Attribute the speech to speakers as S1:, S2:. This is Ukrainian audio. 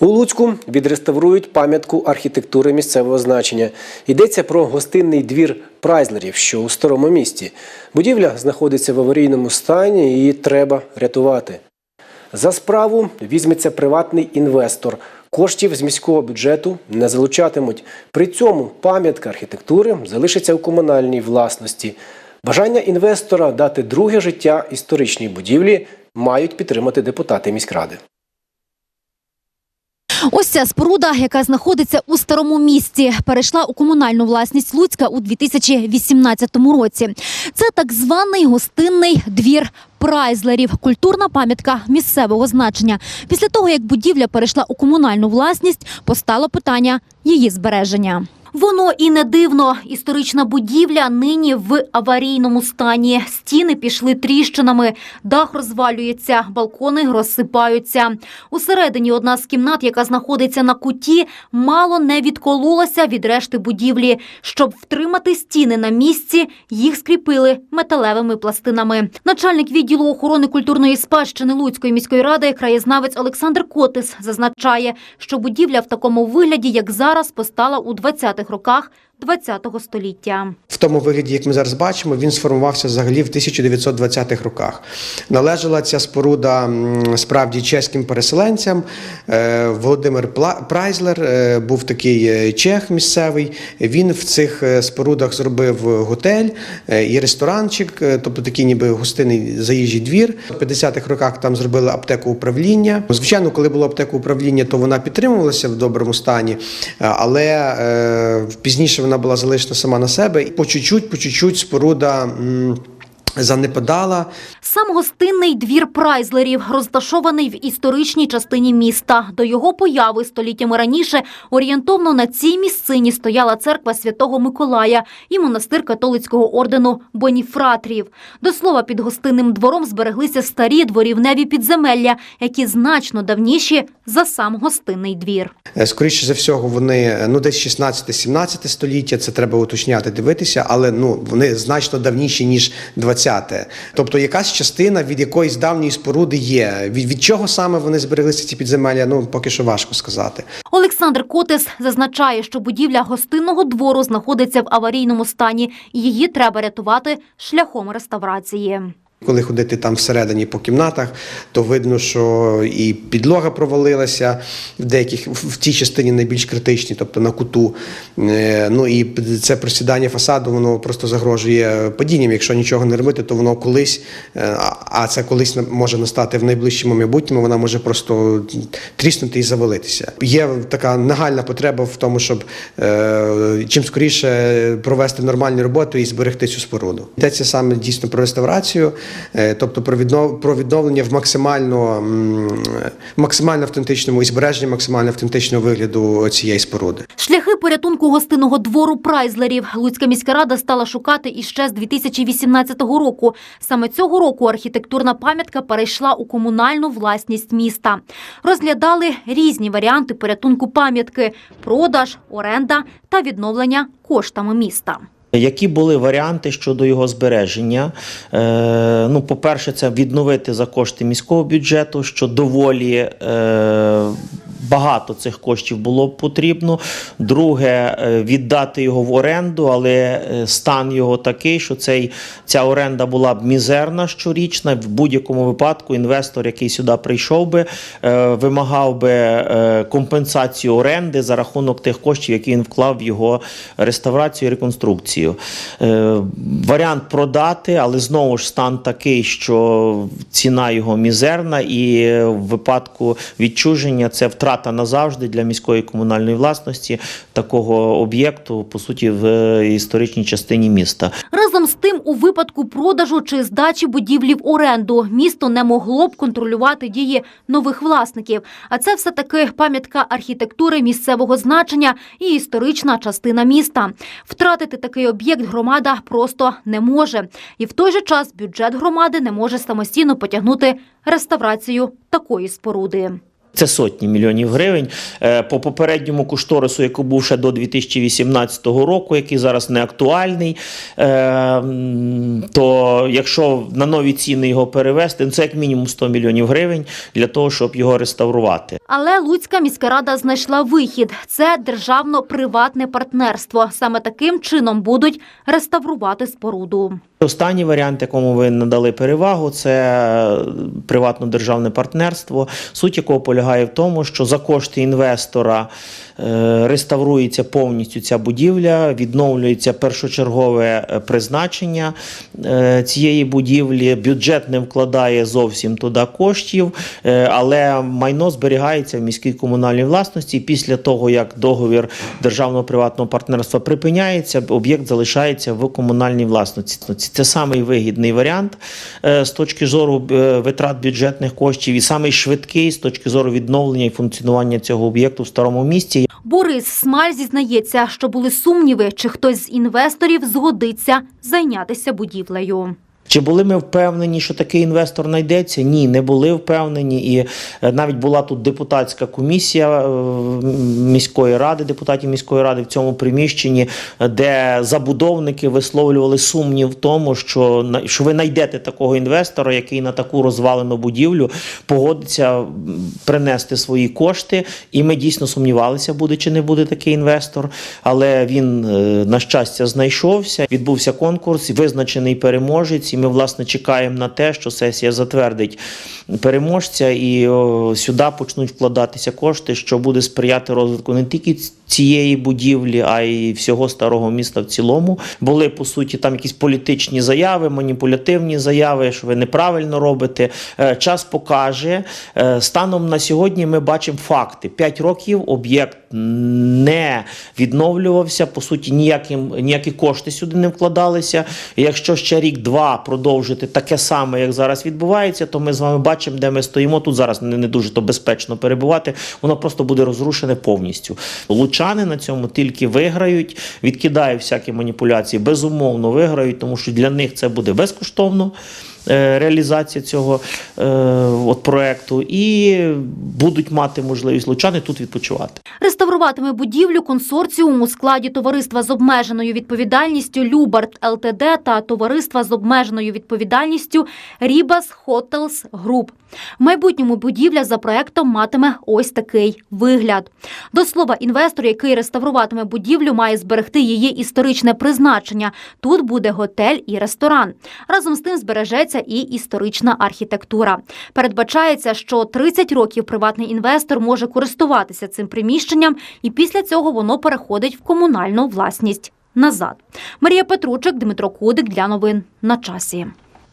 S1: У Луцьку відреставрують пам'ятку архітектури місцевого значення. Йдеться про гостинний двір прайзлерів, що у старому місті. Будівля знаходиться в аварійному стані, її треба рятувати. За справу візьметься приватний інвестор. Коштів з міського бюджету не залучатимуть. При цьому пам'ятка архітектури залишиться у комунальній власності. Бажання інвестора дати друге життя історичній будівлі мають підтримати депутати міськради.
S2: Ось ця споруда, яка знаходиться у старому місті, перейшла у комунальну власність Луцька у 2018 році. Це так званий гостинний двір. Прайзлерів культурна пам'ятка місцевого значення. Після того, як будівля перейшла у комунальну власність, постало питання її збереження. Воно і не дивно. Історична будівля нині в аварійному стані. Стіни пішли тріщинами, дах розвалюється, балкони розсипаються. Усередині одна з кімнат, яка знаходиться на куті, мало не відкололася від решти будівлі. Щоб втримати стіни на місці, їх скріпили металевими пластинами. Начальник відділу охорони культурної спадщини Луцької міської ради, краєзнавець Олександр Котис, зазначає, що будівля в такому вигляді, як зараз, постала у 20-х роках ХХ століття.
S3: В тому вигляді, як ми зараз бачимо, він сформувався взагалі в 1920-х роках. Належала ця споруда справді чеським переселенцям. Е, Володимир Прайзлер е, був такий е, чех місцевий. Він в цих спорудах зробив готель і ресторанчик, тобто такий ніби гостинний заїжджий двір. В 50-х роках там зробили аптеку управління. Звичайно, коли було аптеку управління, то вона підтримувалася в доброму стані, але пізніше вона була залишена сама на себе. І по чуть-чуть, по чуть-чуть споруда. Занепадала,
S2: Сам гостинний двір прайзлерів розташований в історичній частині міста. До його появи століттями раніше орієнтовно на цій місцині стояла церква Святого Миколая і монастир католицького ордену Боніфратрів. До слова, під гостинним двором збереглися старі дворівневі підземелля, які значно давніші за сам гостинний двір.
S3: Е, Скоріше за всього, вони е, ну десь 16-17 століття. Це треба уточняти, дивитися, але ну вони значно давніші ніж 20-те. Тобто, якась частина від якоїсь давньої споруди є. Від, від чого саме вони збереглися ці підземелля? Ну поки що важко сказати.
S2: Олександр Котис зазначає, що будівля гостинного двору знаходиться в аварійному стані, і її треба рятувати шляхом реставрації.
S3: Коли ходити там всередині по кімнатах, то видно, що і підлога провалилася в деяких в тій частині найбільш критичній, тобто на куту. Е, Ну і це просідання фасаду, воно просто загрожує падінням. Якщо нічого не робити, то воно колись, е, а- це колись може настати в найближчому майбутньому, вона може просто тріснути і завалитися. Є така нагальна потреба в тому, щоб е, чим скоріше провести нормальні роботи і зберегти цю споруду. Йдеться саме дійсно про реставрацію, тобто про про відновлення в максимально максимально автентичному і збереження максимально автентичного вигляду цієї споруди.
S2: Шляхи порятунку гостинного двору прайзлерів Луцька міська рада стала шукати іще з 2018 року. Саме цього року архітектурна пам'ятка перейшла у комунальну власність міста. Розглядали різні варіанти порятунку пам'ятки: продаж, оренда та відновлення коштами міста.
S4: Які були варіанти щодо його збереження? Е, ну, по-перше, це відновити за кошти міського бюджету, що доволі е, багато цих коштів було б потрібно. Друге, е, віддати його в оренду, але е, стан його такий, що цей, ця оренда була б мізерна щорічна. В будь-якому випадку інвестор, який сюди прийшов би, е, вимагав би компенсацію оренди за рахунок тих коштів, які він вклав в його реставрацію і реконструкцію. Варіант продати, але знову ж стан такий, що ціна його мізерна, і в випадку відчуження це втрата назавжди для міської комунальної власності такого об'єкту, по суті, в е, історичній частині міста.
S2: Разом з тим, у випадку продажу чи здачі будівлі в оренду місто не могло б контролювати дії нових власників. А це все таки пам'ятка архітектури місцевого значення і історична частина міста. Втратити такий об'єкт громада просто не може. І в той же час бюджет громади не може самостійно потягнути реставрацію такої споруди.
S4: Це сотні мільйонів гривень. Е, По попередньому кошторису, який був ще до 2018 року, який зараз не актуальний, е, то якщо на нові ціни його перевести, ну, це як мінімум 100 мільйонів гривень для того, щоб його реставрувати.
S2: Але Луцька міська рада знайшла вихід. Це державно-приватне партнерство. Саме таким чином будуть реставрувати споруду.
S4: Останній варіант, якому ви надали перевагу, це приватно-державне партнерство, суть якого полягає в тому, що за кошти інвестора е, реставрується повністю ця будівля, відновлюється першочергове е, призначення е, цієї будівлі. Бюджет не вкладає зовсім туди коштів, е, але майно зберігається в міській комунальній власності. Після того, як договір державного приватного партнерства припиняється, об'єкт залишається в комунальній власності. Це самий вигідний варіант е, з точки зору е, витрат бюджетних коштів, і самий швидкий з точки зору відновлення і функціонування цього об'єкту в старому місті.
S2: Борис Смаль зізнається, що були сумніви, чи хтось з інвесторів згодиться зайнятися будівлею.
S4: Чи були ми впевнені, що такий інвестор знайдеться? Ні, не були впевнені. І е, навіть була тут депутатська комісія е, міської ради, депутатів міської ради в цьому приміщенні, де забудовники висловлювали сумнів в тому, що, що ви знайдете такого інвестора, який на таку розвалену будівлю погодиться принести свої кошти. І ми дійсно сумнівалися, буде чи не буде такий інвестор. Але він, е, на щастя, знайшовся. Відбувся конкурс, визначений переможець. Ми, власне, чекаємо на те, що сесія затвердить переможця, і о, сюди почнуть вкладатися кошти, що буде сприяти розвитку не тільки цієї будівлі, а й всього старого міста в цілому. Були по суті там якісь політичні заяви, маніпулятивні заяви, що ви неправильно робите. Е, Час покаже. Е, Станом на сьогодні ми бачимо факти: П'ять років об'єкт не відновлювався. По суті, ніяким ніякі кошти сюди не вкладалися. Якщо ще рік-два продовжити таке саме, як зараз відбувається, то ми з вами бачимо, де ми стоїмо. Тут зараз не, не дуже то безпечно перебувати. Воно просто буде розрушене повністю. Лучани на цьому тільки виграють, відкидають всякі маніпуляції, безумовно виграють, тому що для них це буде безкоштовно. Е, Реалізація цього е, от проекту і будуть мати можливість лучани тут відпочивати.
S2: Реставруватиме будівлю консорціум у складі товариства з обмеженою відповідальністю Любарт ЛТД та товариства з обмеженою відповідальністю Рібас Хотелс Груп. В майбутньому будівля за проектом матиме ось такий вигляд. До слова, інвестор, який реставруватиме будівлю, має зберегти її історичне призначення. Тут буде готель і ресторан. Разом з тим збережеться і історична архітектура. Передбачається, що 30 років приватний інвестор може користуватися цим приміщенням, і після цього воно переходить в комунальну власність назад. Марія Петручик, Дмитро Кудик для новин на часі.